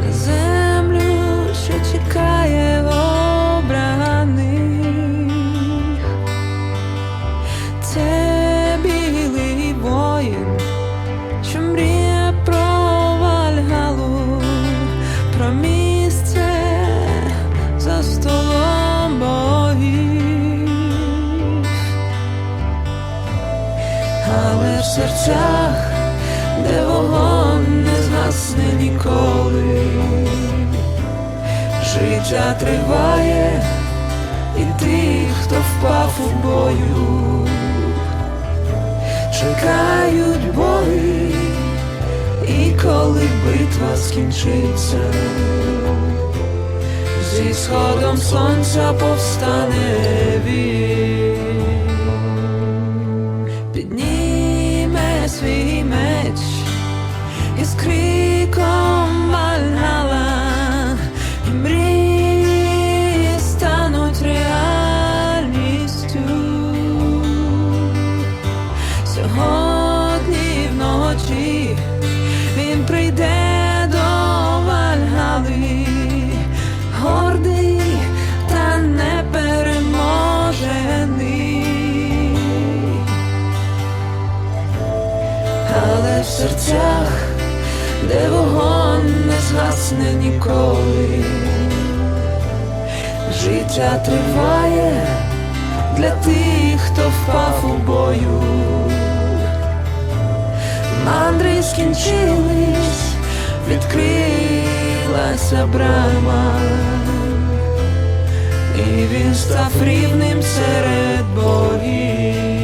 на землю, що чекає обраних. Це білий воїн, що мріє про про місце за столом богів. Але в серцях, де вогонь не згасне ніколи, життя триває, і тих, хто впав у бою, чекають боги, і коли битва скінчиться, зі сходом сонця повстане він із криком Вальгала, і стануть реальністю. Сьогодні вночі він прийде до Вальгали, гордий та непереможений. Але в серцях, де вогонь не згасне ніколи, життя триває для тих, хто впав у бою. Мандри скінчились, відкрилася брама, і він став рівним серед богів.